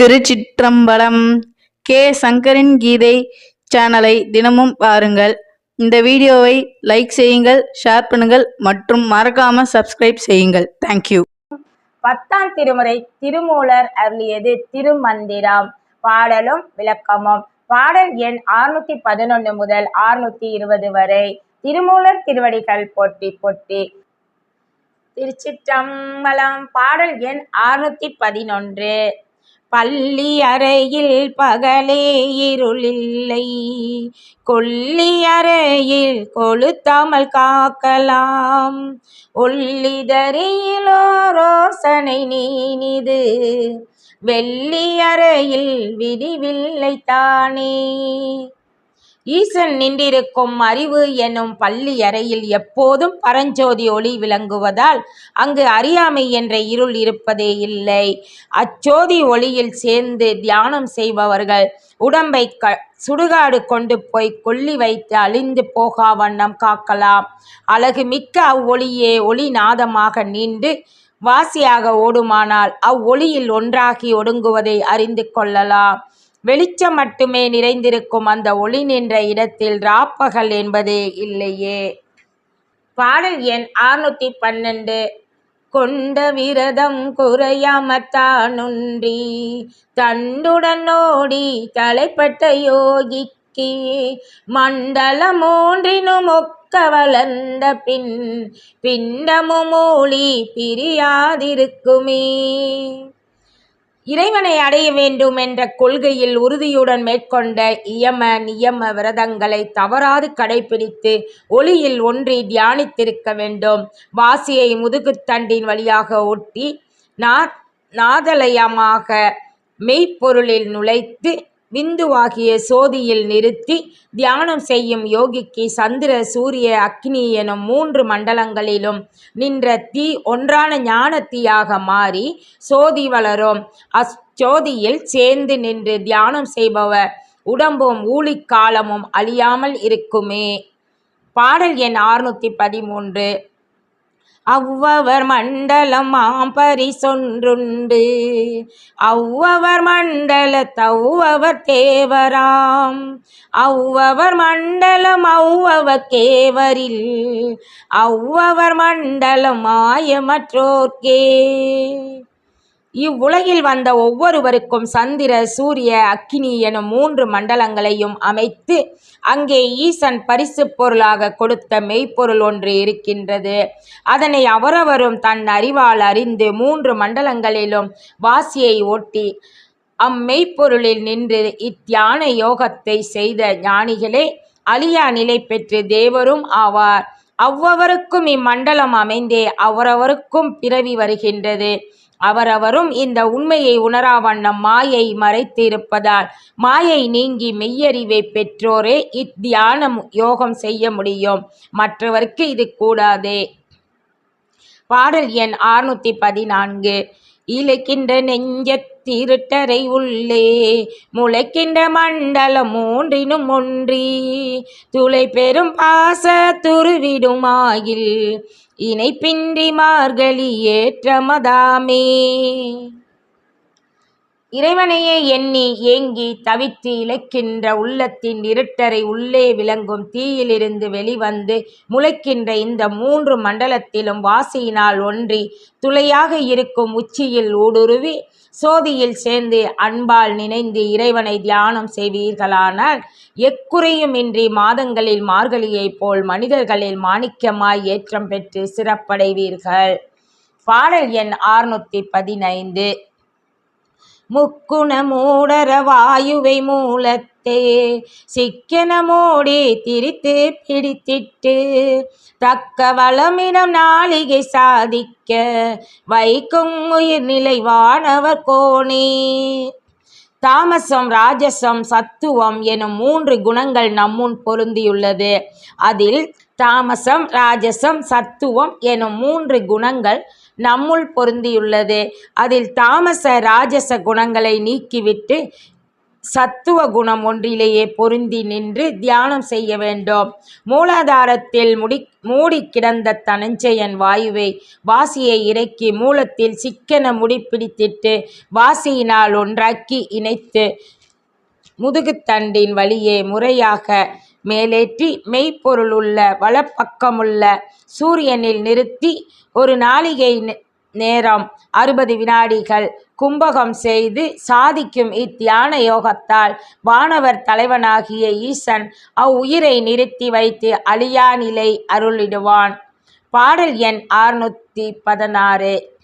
திருச்சிற்றம்பலம் K. சங்கரின் கீதை சேனலை தினமும் பாருங்கள். இந்த வீடியோவை லைக் செய்யுங்கள் ஷேர் பண்ணுங்கள் மற்றும் மறக்காம சப்ஸ்கிரைப் செய்யுங்கள். தேங்க்யூ பத்தாம் திருமுறை திருமூலர் அருளியது திருமந்திரம். பாடலும் விளக்கமும். பாடல் எண் ஆறுநூத்தி பதினொன்று முதல் ஆறுநூத்தி இருபது வரை. திருமூலர் திருவடிகள் போட்டி போட்டி. திருச்சிற்றம்பலம் பாடல் எண் ஆறுநூத்தி பதினொன்று. பள்ளி அறையில் பகலே இருளில்லை. கொல்லி அறையில் கொளுத்தாமல் காக்கலாம். ஒல்லிதறியிலோ ரோசனை நீனிது. வெள்ளி அறையில் விடிவில்லை தானே. ஈசன் நின்றிருக்கும் அறிவு எனும் பள்ளி அறையில் எப்போதும் பரஞ்சோதி ஒளி விளங்குவதால் அங்கு அறியாமை என்ற இருள் இருப்பதே இல்லை. அச்சோதி ஒளியில் சேர்ந்து தியானம் செய்பவர்கள் உடம்பை க சுடுகாடு கொண்டு போய் கொல்லி வைத்து அழிந்து போகா வண்ணம் காக்கலாம். அழகு மிக்க அவ்வொளியே ஒளி நாதமாக நீண்டு வாசியாக ஓடுமானால் அவ்வொளியில் ஒன்றாகி ஒடுங்குவதை அறிந்து கொள்ளலாம். வெளிச்சம் மட்டுமே நிறைந்திருக்கும் அந்த ஒளி நின்ற இடத்தில் ராப்பகல் என்பதே இல்லையே. பாடல் எண் ஆறுநூத்தி பன்னெண்டு. கொண்ட விரதம் குறையாமத்தானுன்றி தண்டுடன் ஓடி தலைப்பட்ட யோகிக்கு மண்டலம் மூன்றினும் ஒக்க வளர்ந்த பின் பிண்டமும் மூலி பிரியாதிருக்குமே. இறைவனை அடைய வேண்டும் என்ற கொள்கையில் உறுதியுடன் மேற்கொண்ட இயம நியம விரதங்களை தவறாது கடைபிடித்து ஒளியில் ஒன்றி தியானித்திருக்க வேண்டும். வாசியை முதுகுத்தண்டின் வழியாக ஒட்டி நா நாதலயமாக மெய்ப்பொருளில் நுழைத்து விந்துவாகிய சோதியில் நிறுத்தி தியானம் செய்யும் யோகிக்கு சந்திர சூரிய அக்னி எனும் மூன்று மண்டலங்களிலும் நின்ற தீ ஒன்றான ஞான தீயாக மாறி சோதி வளரும். அச்சோதியில் சேர்ந்து நின்று தியானம் செய்பவர் உடம்பும் ஊழிக்காலமும் அழியாமல் இருக்குமே. பாடல் எண் ஆறுநூற்றி பதிமூன்று. அவ்வவர் மண்டலம் ஆம்பரி சொன்றுண்டு அவ்வவர் மண்டல தவ்வவர் தேவராம். அவ்வவர் மண்டலம் அவ்வவ கேவரில். அவ்வவர் மண்டலம் ஆய மற்றோர்க்கே இவ்வுலகில் வந்த ஒவ்வொருவருக்கும் சந்திர சூரிய அக்கினி எனும் மூன்று மண்டலங்களையும் அமைத்து அங்கே ஈசன் பரிசு பொருளாக கொடுத்த மெய்ப்பொருள் ஒன்று இருக்கின்றது. அதனை அவரவரும் தன் அறிவால் அறிந்து மூன்று மண்டலங்களிலும் வாசியை ஒட்டி அம்மெய்ப்பொருளில் நின்று இத்தியான யோகத்தை செய்த ஞானிகளே அழியா நிலை பெற்று தேவரும் ஆவார். அவ்வவருக்கும் இம்மண்டலம் அமைந்தே அவரவருக்கும் பிறவி வருகின்றது. அவரவரும் இந்த உண்மையை உணராவண்ணம் மாயை மறைத்திருப்பதால் மாயை நீங்கி மெய்யறிவை பெற்றோரே இத்தியானம் யோகம் செய்ய முடியும். மற்றவர்க்கு இது கூடாதே. பாடல் எண் ஆறுநூற்றி பதினான்கு. இழைக்கின்ற நெஞ்சத்திருட்டரை உள்ளே முளைக்கின்ற மண்டலம் மூன்றினும் ஒன்றி துளை பெரும் பாச துருவிடுமாயில் இணைப்பின்றி மார்கழி ஏற்றமதாமே. இறைவனையே எண்ணி ஏங்கி தவித்து இழைக்கின்ற உள்ளத்தின் இருட்டரை உள்ளே விளங்கும் தீயிலிருந்து வெளிவந்து முளைக்கின்ற இந்த மூன்று மண்டலத்திலும் வாசியினால் ஒன்றி துளையாக இருக்கும் உச்சியில் ஊடுருவி சோதியில் சேர்ந்து அன்பால் நினைந்து இறைவனை தியானம் செய்வீர்களானால் எக்குறையுமின்றி மாதங்களில் மார்கழியைப் போல் மனிதர்களில் மாணிக்கமாய் ஏற்றம் பெற்று சிறப்படைவீர்கள். பாடல் எண் ஆறுநூற்றி பதினைந்து. முக்குண மூடர வாயுவை மூலத்தே சிக்கனமோடி திரித்து பிடித்திட்டு தக்க வளமிடம் நாளிகை சாதிக்க வைக்கும் உயிர்நிலை வானவர் கோணே தாமசம் ராஜசம் சத்துவம் எனும் மூன்று குணங்கள் நம்முன் பொருந்தியுள்ளது. அதில் தாமசம் ராஜசம் சத்துவம் எனும் மூன்று குணங்கள் நம்முள் பொருந்தியுள்ளது. அதில் தாமச ராஜச குணங்களை நீக்கிவிட்டு சத்துவ குணம் ஒன்றிலேயே பொருந்தி நின்று தியானம் செய்ய வேண்டும். மூலாதாரத்தில் முடி மூடி கிடந்த தனஞ்சயன் வாயுவை வாசியை இறக்கி மூலத்தில் சிக்கன முடிப்பிடித்திட்டு வாசியினால் ஒன்றாக்கி இணைத்து முதுகுத்தண்டின் வழியே முறையாக மேலேற்றி மெய்ப்பொருளுள்ள வலப்பக்கமுள்ள சூரியனில் நிறுத்தி ஒரு நாளிகை நே- நேரம் அறுபது வினாடிகள் கும்பகம் செய்து சாதிக்கும் இத்தியான யோகத்தால் வானவர் தலைவனாகிய ஈசன் அவ்வுயிரை நிறுத்தி வைத்து அழியா நிலை அருளிடுவான். பாடல் எண் அறுநூத்தி பதினாறு.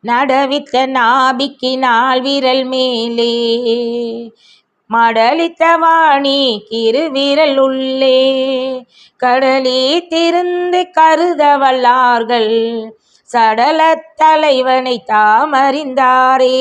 நடவித்த நாபிக்கு விரல் மேலே மடலித்த வாணி கிருவிரல் உள்ளே. கடலே திருந்து கருத வல்லார்கள் சடல தலைவனை தாமறிந்தாரே.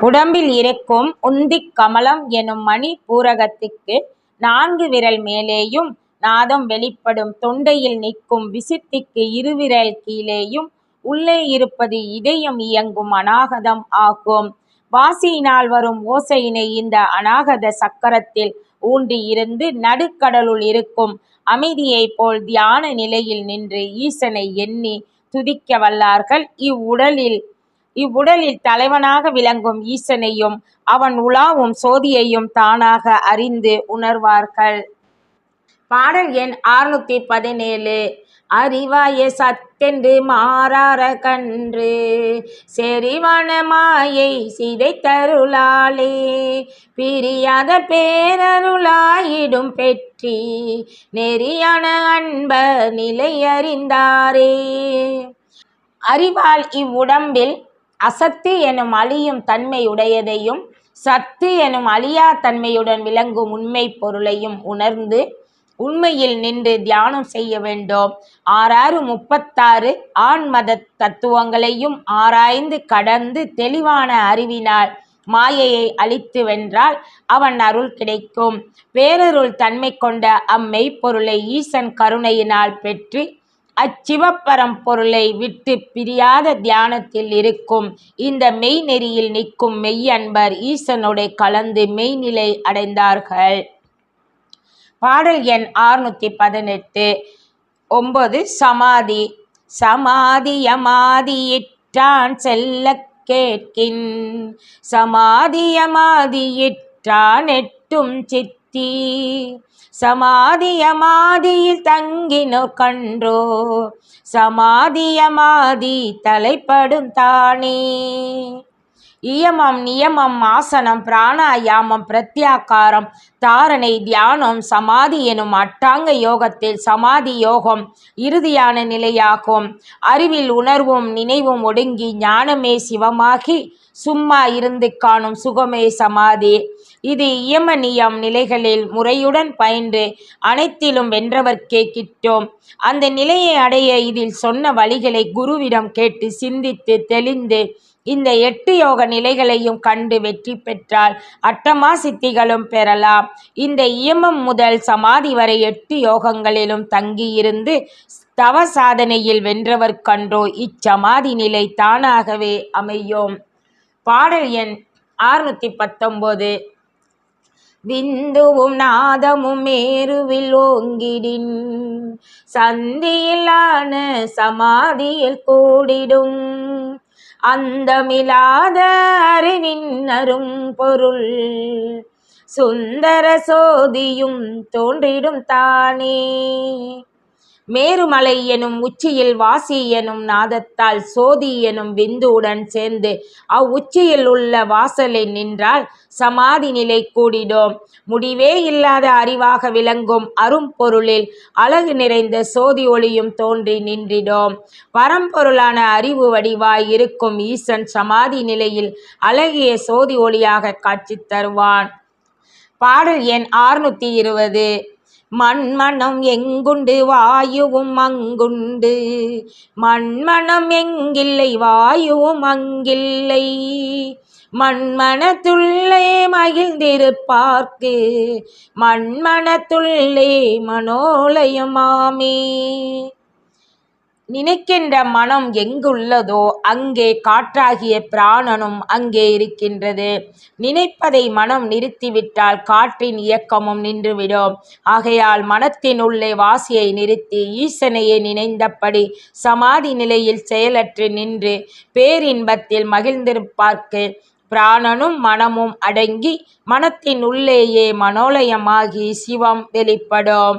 உடம்பில் இருக்கும் உந்திக் கமலம் எனும் மணி பூரகத்துக்கு நான்கு விரல் மேலேயும் நாதம் வெளிப்படும் தொண்டையில் நிற்கும் விசித்திக்கு இருவிரல் கீழேயும் உள்ளே இருப்பது இதயம் இயங்கும் அநாகதம் ஆகும். வாசியினால் வரும் ஓசையினை இந்த அநாகத சக்கரத்தில் ஊன்றி இருந்து நடுக்கடலுள் இருக்கும் அமைதியைப் போல் தியான நிலையில் நின்று ஈசனை எண்ணி துதிக்க வல்லார்கள். இவ்வுடலில் இவ்வுடலில் தலைவனாக விளங்கும் ஈசனையும் அவன் உலாவும் சோதியையும் தானாக அறிந்து உணர்வார்கள். பாடல் எண் ஆறுநூத்தி பதினேழு. அறிவாய சத்தென்று மாறார கன்று செறிவான மாயை சிதை தருளாலே பிரியாத பேரருளாயிடும் பெற்றி நெறியான அன்ப நிலை அறிந்தாரே அறிவால் இவ்வுடம்பில் அசத்து எனும் அழியும் தன்மை உடையதையும் சத்து எனும் அழியா தன்மையுடன் விளங்கும் உண்மை பொருளையும் உணர்ந்து உண்மையில் நின்று தியானம் செய்ய வேண்டும். ஆறாறு முப்பத்தாறு ஆன்மத தத்துவங்களையும் ஆராய்ந்து கடந்து தெளிவான அறிவினால் மாயையை அழித்து வென்றால் அவன் அருள் கிடைக்கும். பேரருள் தன்மை கொண்ட அம்மெய்ப்பொருளை ஈசன் கருணையினால் பெற்று அச்சிவப்பரம் பொருளை விட்டு பிரியாத தியானத்தில் இருக்கும். இந்த மெய்நெறியில் நிற்கும் மெய்யன்பர் ஈசனோடு கலந்து மெய்நிலை அடைந்தார்கள். பாடல் எண் ஆறுநூத்தி பதினெட்டு. ஒன்பது சமாதி. சமாதியமாதியிற்றான் செல்ல கேட்கின். சமாதியமாதியிற்றான் எட்டும் சித்தி. சமாதியமாதியில் தங்கினோ கன்றோ. சமாதியமாதி தலைப்படும் தானே. இயமம் நியமம் ஆசனம் பிராணாயாமம் பிரத்யாகாரம் தாரணை தியானம் சமாதி எனும் அட்டாங்க யோகத்தில் சமாதி யோகம் இறுதியான நிலையாகும். அறிவில் உணர்வும் நினைவும் ஒடுங்கி ஞானமே சிவமாகி சும்மா இருந்து காணும் சுகமே சமாதி. இது இயம நியம் நிலைகளில் முறையுடன் பயின்று அனைத்திலும் வென்றவர்க்கே கிட்டோம். அந்த நிலையை அடைய இதில் சொன்ன வழிகளை குருவிடம் கேட்டு சிந்தித்து தெளிந்து இந்த எட்டு யோக நிலைகளையும் கண்டு வெற்றி பெற்றால் அட்டமா சித்திகளும் பெறலாம். இந்த இயமம் முதல் சமாதி வரை எட்டு யோகங்களிலும் தங்கியிருந்து தவ சாதனையில் வென்றவர் கன்றோ இச்சமாதி நிலை தானாகவே அமையும். பாடல் எண் ஆறுநூத்தி பத்தொன்பது விந்துவும் நாதமும் மேருவில் ஓங்கிடின். சந்தியிலான சமாதியில் கூடிடும். அந்தமிலாத அறிவின் அரும் பொருள். சுந்தர சோதியும் தோன்றிடும் தானே. மேருமலை எனும் உச்சியில் வாசி எனும் நாதத்தால் சோதி எனும் விந்துவுடன் சேர்ந்து அவ்வுச்சியில் உள்ள வாசலில் நின்றால் சமாதி நிலை கூடிடும். முடிவே இல்லாத அறிவாக விளங்கும் அரும்பொருளில் அழகு நிறைந்த சோதி ஒளியும் தோன்றி நின்றிடும். பரம்பொருளான அறிவு வடிவாய் இருக்கும் ஈசன் சமாதி நிலையில் அழகிய சோதி ஒளியாக காட்சி தருவான். பாடல் எண் ஆறுநூத்தி இருபது. மண்மணம் எங்குண்டு? வாயுவும் அங்குண்டு. மண்மணம் எங்கில்லை? வாயுவும் அங்கில்லை. மண்மணத்துள்ளே மகிழ்ந்திருப்பார்க்கு. மண்மணத்துள்ளே மனோலயமாமே. நினைக்கின்ற மனம் எங்குள்ளதோ அங்கே காற்றாகிய பிராணனும் அங்கே இருக்கின்றது. நினைப்பதை மனம் நிறுத்திவிட்டால் காற்றின் இயக்கமும் நின்றுவிடும். ஆகையால் மனத்தின் உள்ளே வாசியை நிறுத்தி ஈசனையே நினைந்தபடி சமாதி நிலையில் செயலற்று நின்று பேரின்பத்தில் மகிழ்ந்திருப்பார்க்கு. பிராணனும் மனமும் அடங்கி மனத்தின் உள்ளேயே மனோலயமாகி சிவம் வெளிப்படும்.